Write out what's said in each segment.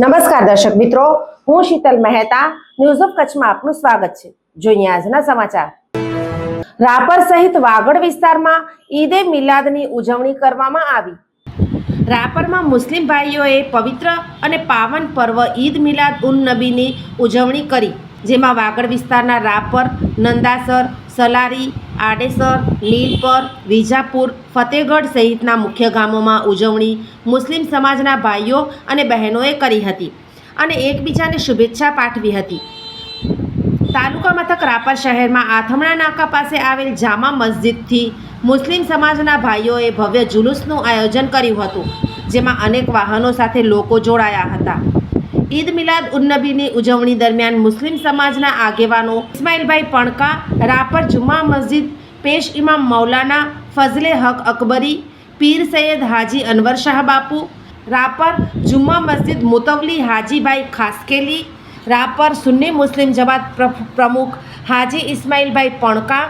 નમસ્કાર દર્શક મિત્રો, હું શીતલ મહેતા ન્યૂઝ ઓફ કચ્છમાં આપનું સ્વાગત છે. જોઈએ આજના સમાચાર. રાપર સહિત વાગડ વિસ્તારમાં ઈદે મિલાદની ઉજવણી કરવામાં આવી. રાપરમાં મુસ્લિમ ભાઈઓએ પવિત્ર અને પાવન પર્વ ઈદ મિલાદ ઉન નબીની ઉજવણી કરી, જેમાં વાગડ વિસ્તારના રાપર, નંદાસર, સલારી આડેસર, લીલપર, વિજાપુર ફતેહગઢ સહિતના મુખ્ય ગામોમાં ઉજવણી મુસ્લિમ સમાજના ભાઈઓ અને બહેનોએ કરી હતી અને એકબીજાને શુભેચ્છા પાઠવી હતી. તાલુકા મથક રાપર શહેરમાં આથમણા નાકા પાસે આવેલ જામા મસ્જિદથી મુસ્લિમ સમાજના ભાઈઓએ ભવ્ય જુલુસનું આયોજન કર્યું હતું, જેમાં અનેક વાહનો સાથે લોકો જોડાયા હતા. ઈદ મિલાદ ઉન્નબીની ઉજવણી દરમિયાન મુસ્લિમ સમાજના આગેવાનો ઇસ્માઇલભાઈ પણકા, રાપર જુમા મસ્જિદ પેશ ઇમામ મૌલાના ફઝલે હક અકબરી, પીર સૈયદ હાજી અનવર શાહ બાપુ, રાપર જુમ્મા મસ્જિદ મુતવલી હાજીભાઈ ખાસકેલી, રાપર સુન્ની મુસ્લિમ જમાત પ્ર- પ્રમુખ હાજી ઇસ્માઇલભાઈ પણકા,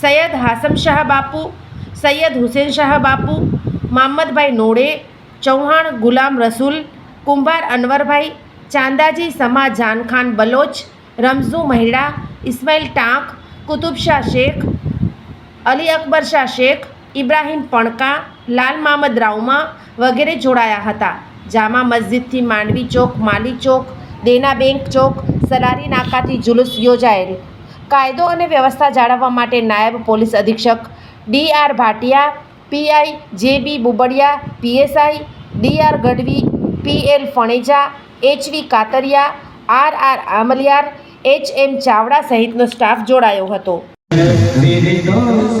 સૈયદ હાસમ શાહ બાપુ, સૈયદ હુસેન શાહ બાપુ મામદભાઈ નોડે, ચૌહાણ ગુલામ રસૂલ, કુંભાર અનવરભાઈ ચાંદાજી સમા જાનખાન બલોચ, રમઝુ મહિડા, ઇસ્માઇલ ટાંક, કુતુબ શાહ શેખ, અલી અકબર શાહ શેખ, ઇબ્રાહીમ પણકા, લાલ મામદ રાઉમા વગેરે જોડાયા હતા. જામા મસ્જિદથી માંડવી ચોક, માલી ચોક, દેના બેંક ચોક, સલારી નાકાથી જુલુસ યોજાયેલ. કાયદો અને વ્યવસ્થા જાળવવા માટે નાયબ પોલીસ અધિક્ષક D R Bhatia PI J B Bubadia PSI D R Gadhvi P L Phaneja, H V Katariya, R R Amliyar, H M Chavda સહિતનો સ્ટાફ જોડાયો હતો. મેરે દોસ્ત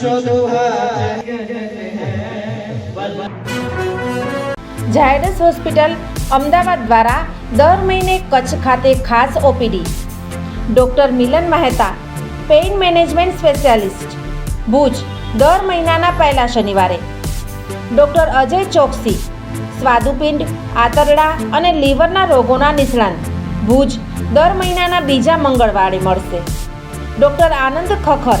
শুধু ઝાયડસ હોસ્પિટલ અમદાવાદ દ્વારા દર મહિને કચ્છ ખાતે ખાસ OPD. Doctor Milan Mehta, pain management specialist, Bhuj, દર મહિનાના પહેલા શનિવારે. ડોક્ટર અજય ચોકસી, સ્વાદુપિંડ, આંતરડા અને લીવરના રોગોના નિષ્ણાંત. ભુજ, દર મહિનાના બીજા મંગળવારે મળશે. Doctor Anand Khakhar